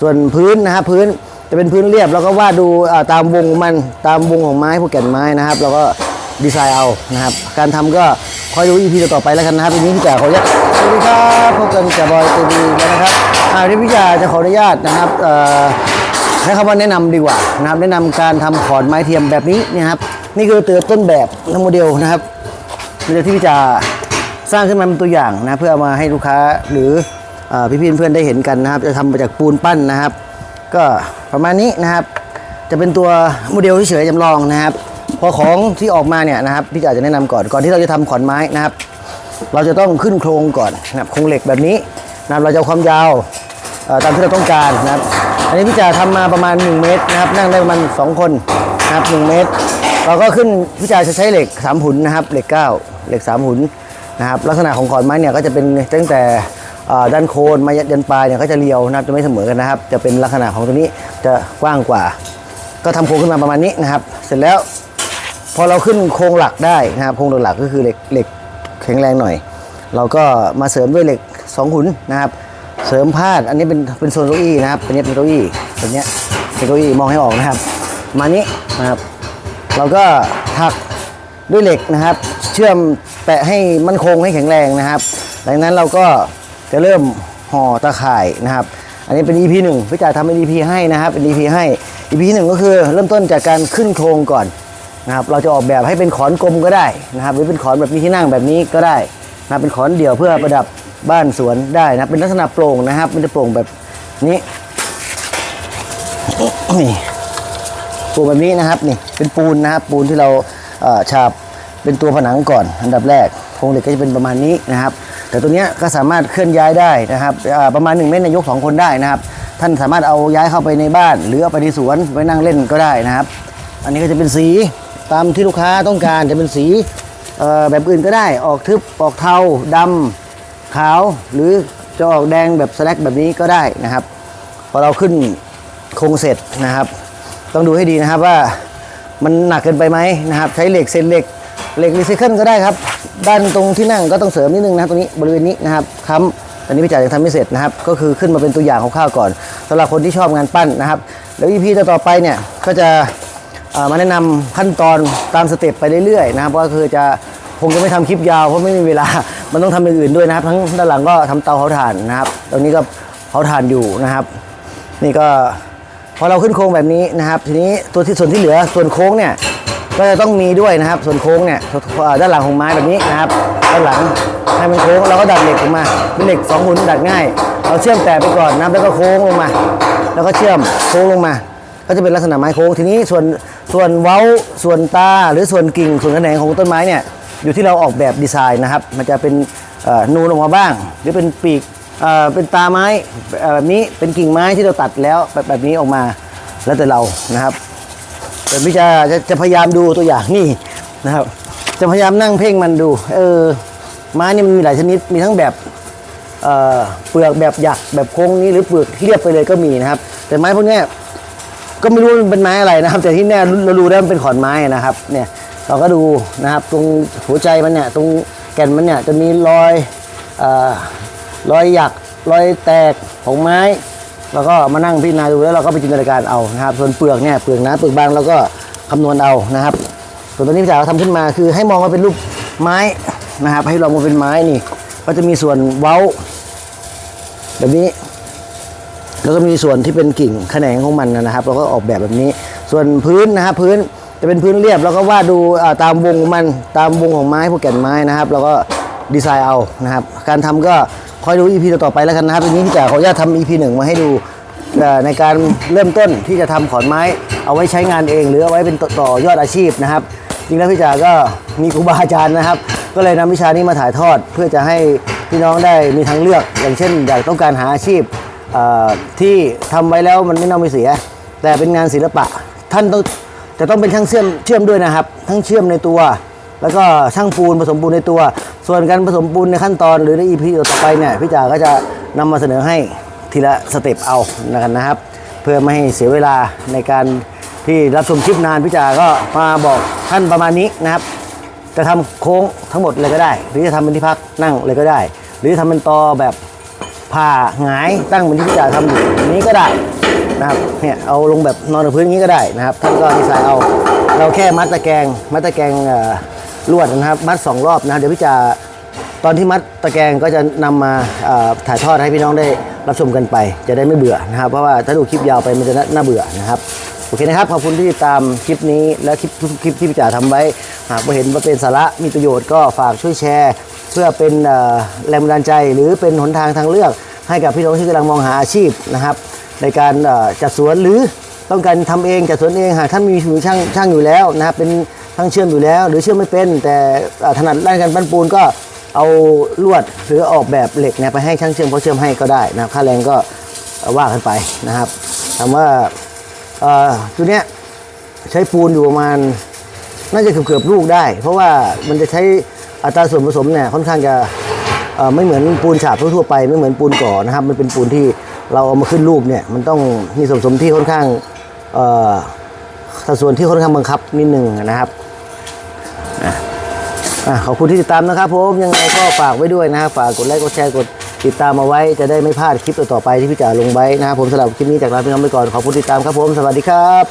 ส่วนพื้นนะครับพื้นจะเป็นพื้นเรียบแล้วก็วาดดูตามวงมันตามวงของไม้พวกแก่นไม้นะครับแล้วก็ดีไซน์เอานะครับ การทำก็คอยดู EP ต่อไปแล้วกันนะครับวันนี้พี่จ๋าขออนุญาตสวัสดีครับพบกันกับบอยตัวดีแล้วนะครับอาวันนี้พี่จ๋าจะขออนุญาตนะครับเอ่อให้คำว่าแนะนำดีกว่านะครับแนะนำการทำขอนไม้เทียมแบบนี้นะครับนี่คือเตือต้นแบบและโมเดลนะครับโดยที่พี่จะสร้างขึ้นมาเป็นตัวอย่างนะเพื่อเอามาให้ลูกค้าหรือ เอ่พี่เพื่อนๆได้เห็นกันนะครับ จะทำมาจากปูนปั้นนะครับ ก็ประมาณนี้นะครับ จะเป็นตัวโมเดลเฉยๆจำลองนะครับ พอของที่ออกมาเนี่ยนะครับพี่จ๋าจะแนะนำก่อนก่อนที่เราจะทำขอนไม้นะครับ เราจะต้องขึ้นโครงก่อนนะครับโครงเหล็กแบบนี้นะครับเราจะความยาวตามที่เราต้องการนะครับ อันนี้พี่จ๋าทำมาประมาณ 1 เมตรนะครับ นั่งได้ประมาณ2คนนะครับ1เมตร เราก็ขึ้นพี่จ๋าจะใช้เหล็ก3หุนนะครับ เหล็ก 9 เหล็ก 3 หุนนะครับ ลักษณะของขอนไม้เนี่ยก็จะเป็นตั้งแต่ ด้านโคนมายันปลายเนี่ยก็จะเรียวนะครับจะไม่เสมอกันนะครับ จะเป็นลักษณะของตัวนี้จะกว้างกว่า ก็ทำโครงขึ้นมาประมาณนี้นะครับ เสร็จแล้วพอเราขึ้นโครงหลักได้นะครับโครงหลักก็คือเหล็กเหล็กแข็งแรงหน่อย เราก็มาเสริมด้วยเหล็กสองหุนนะครับ เสริมพาดอันนี้เป็นเป็นโซนเก้าอี้นะครับอันนี้เป็นเก้าอี้ตัวเนี้ยเป็นเก้าอี้มองให้ออกนะครับ มานี้นะครับ เราก็ถักด้วยเหล็กนะครับ เชื่อมแปะให้มั่นคงให้แข็งแรงนะครับหลังนั้นเราก็ จะเริ่มห่อตะข่ายนะครับ อันนี้เป็น EP หนึ่งพี่จ่าทำเป็น EP ให้นะครับ เป็น EP ให้ EP หนึ่งก็คือเริ่มต้นจากการขึ้นโครงก่อนนะครับ เราจะออกแบบให้เป็นขอนกลมก็ได้นะครับ หรือเป็นขอนแบบมีที่นั่งแบบนี้ก็ได้นะเป็นขอนเดี่ยวเพื่อประดับบ้านสวนได้นะ เป็นลักษณะโปร่งนะครับ มันจะโปร่งแบบนี้นี่โปร่งแบบนี้นะครับนี่ เป็นปูนนะครับ ปูนที่เราฉาบเป็นตัวผนังก่อน อันดับแรกโครงเหล็กก็จะเป็นประมาณนี้นะครับ แต่ตัวนี้ก็สามารถเคลื่อนย้ายได้นะครับประมาณ 1 เมตรในยกสองคนได้นะครับ ท่านสามารถเอาย้ายเข้าไปในบ้าน หรือเอาไปในสวนไว้นั่งเล่นก็ได้นะครับ อันนี้ก็จะเป็นสีตามที่ลูกค้าต้องการจะเป็นสีแบบอื่นก็ได้ออกทึบออกเทาดำขาว หรือจะออกแดงแบบสแลกแบบนี้ก็ได้นะครับ พอเราขึ้นโครงเสร็จนะครับ ต้องดูให้ดีนะครับว่ามันหนักเกินไปไหมนะครับ ใช้เหล็กเศษเหล็กเหล็กรีไซเคิลก็ได้ครับ ด้านตรงที่นั่งก็ต้องเสริมนิดนึงนะครับตรงนี้บริเวณนี้นะครับค้ำตอนนี้พี่จ่ายังทำไม่เสร็จนะครับ ก็คือขึ้นมาเป็นตัวอย่างของข้าวก่อนสำหรับคนที่ชอบงานปั้นนะครับ แล้วอีพีต่อไปเนี่ยก็จะมาแนะนำขั้นตอนตามสเต็ปไปเรื่อยๆนะครับก็คือจะคงจะไม่ทำคลิปยาวเพราะไม่มีเวลา มันต้องทำอย่างอื่นด้วยนะครับ ทั้งด้านหลังก็ทำเตาเผาถ่านนะครับ ตรงนี้ก็เผาถ่านอยู่นะครับ นี่ก็พอเราขึ้นโค้งแบบนี้นะครับ ทีนี้ตัวที่ส่วนที่เหลือส่วนโค้งเนี่ย ก็จะต้องมีด้วยนะครับ ส่วนโค้งเนี่ยด้านหลังของไม้แบบนี้นะครับด้านหลังให้มันโค้งเราก็ดัดเหล็กออกมาเป็นเหล็กสองหุ่นดัดง่ายเราเชื่อมแตะไปก่อนนะแล้วก็โค้งลงมา แล้วก็เชื่อมโค้งลงมา ก็จะเป็นลักษณะไม้โค้งทีนี้ส่วนส่วนเว้าส่วนตาหรือส่วนกิ่งส่วนแขนงของต้นไม้เนี่ยอยู่ที่เราออกแบบดีไซน์นะครับ มันจะเป็นนูนออกมาบ้าง หรือเป็นปีกเเป็นตาไม้แบบนี้เป็นกิ่งไม้ที่เราตัดแล้วแบบนี้ออกมาแล้วแต่เรานะครับ แต่พี่จะจะจะพยายามดูตัวอย่างนี่นะครับ จะพยายามนั่งเพ่งมันดู เออไม้นี่มันมีหลายชนิดมีทั้งแบบเเปลือกแบบหยักแบบโค้งนี้หรือเปลือกเรียบไปเลยก็มีนะครับ แต่ไม้พวกนี้ก็ไม่รู้มันเป็นไม้อะไรนะครับ แต่ที่แน่เรารู้ได้มันเป็นขอนไม้นะครับ เนี่ยเราก็ดูนะครับตรงหัวใจมันเนี่ยตรงแก่นมันเนี่ยจะมีรอยอรอยหยักรอยแตกของไม้ แล้วก็มานั่งพิจารณาดูแล้วเราก็ไปจินตนาการเอานะครับ ส่วนเปลือกเนี่ยเปลือกหนาเปลือกบางเราก็คำนวณเอานะครับ ส่วนตัวนี้พี่จ๋าทำขึ้นมาคือให้มองว่าเป็นรูปไม้นะครับ ให้ลองมาเป็นไม้นี่ ก็จะมีส่วนเว้า แบบนี้ แล้วก็มีส่วนที่เป็นกิ่งแขนงของมันนะครับ เราก็ออกแบบแบบนี้ ส่วนพื้นนะครับพื้นจะเป็นพื้นเรียบ แล้วก็วาดดูตามวงของมันตามวงของไม้พวกแก่นไม้นะครับ แล้วก็ดีไซน์เอานะครับ การทำก็ คอยดู EP ต่อๆไปแล้วกันนะครับทีนี้พี่จ๋าขออนุญาตทำ EP หนึ่งมาให้ดูในการเริ่มต้นที่จะทำขอนไม้ เอาไว้ใช้งานเอง หรือเอาไว้เป็นต่อยอดอาชีพนะครับ จริงแล้วพี่จ๋าก็มีครูบาอาจารย์นะครับ ก็เลยนำวิชานี้มาถ่ายทอด เพื่อจะให้พี่น้องได้มีทางเลือก อย่างเช่น อยากต้องการหาอาชีพที่ทำไว้แล้วมันไม่น่าไม่เสีย แต่เป็นงานศิลปะ ท่านต้องจะต้องเป็นช่างเชื่อมเชื่อมด้วยนะครับ ทั้งเชื่อมในตัว แล้วก็ช่างปูนผสมปูนในตัว ส่วนการผสมปูนในขั้นตอนหรือใน EP ต่อไปเนี่ยพี่จ๋าก็จะนำมาเสนอให้ทีละสเต็ปเอานะครับนะครับ เพื่อไม่ให้เสียเวลาในการที่รับชมคลิปนานพี่จ๋าก็มาบอกท่านประมาณนี้นะครับ จะทำโค้งทั้งหมดเลยก็ได้ หรือจะทำเป็นที่พักนั่งเลยก็ได้ หรือจะทำเป็นตอแบบผ่าหงายตั้งเหมือนที่พี่จ่าทำอยู่นี้ก็ได้นะครับเนี่ยเอาลงแบบนอนกับพื้นนี้ก็ได้นะครับท่านก็ดีไซน์เอา เราแค่มัดตะแกรงมัดตะแกรงอ ลวดนะครับ มัดสองรอบนะครับเดี๋ยวพี่จ่าตอนที่มัดตะแกรงก็จะนำมาถ่ายทอดให้พี่น้องได้รับชมกันไป จะได้ไม่เบื่อนะครับ เพราะว่าถ้าดูคลิปยาวไปมันจะน่านาเบื่อนะครับโอเคนะครับขอบคุณที่ติดตามคลิปนี้และคลิปทุกคลิปที่พี่จ๋าทำไว้หากว่าเห็นว่าเป็นสาระมีประโยชน์ก็ฝากช่วยแชร์ เพื่อเป็นแรงบันดาลใจ หรือเป็นหนทางทางเลือก ให้กับพี่น้องที่กำลังมองหาอาชีพนะครับ ในการจัดสวนหรือต้องการทำเองจัดสวนเองหากท่านมีมือช่างช่างอยู่แล้วนะครับเป็น ช่างเชื่อมอยู่แล้ว หรือเชื่อมไม่เป็น แต่ถนัดด้านการปั้นปูนก็เอาลวดหรือออกแบบเหล็กเนี่ยไปให้ช่างเชื่อมเขาเชื่อมให้ก็ได้นะครับค่าแรงก็ว่ากันไปนะครับถามว่าอ่อตัวเนี้ยใช้ปูนอยู่ประมาณน่าจะเกือบเกือบลูกได้ เพราะว่ามันจะใช้อัตราส่วนผสมเนี่ยค่อนข้างจะไม่เหมือนปูนฉาบทั่วไปไม่เหมือนปูนก่อนะครับ มันเป็นปูนที่เราเอามาขึ้นรูปเนี่ยมันต้องมีส่วนผสมที่ค่อนข้างอ่อสัดส่วนที่ค่อนข้างบังคับนิดหนึ่งนะครับ อะอะขอบคุณที่ติดตามนะครับผมยังไงก็ฝากไว้ด้วยนะครับฝากกดไลค์กดแชร์กดติดตามมาไว้จะได้ไม่พลาดคลิปต่อๆไปที่พี่จ๋าลงไว้นะครับผมสำหรับคลิปนี้จากลาพี่น้องไปก่อนขอบคุณติดตามครับผมสวัสดีครับ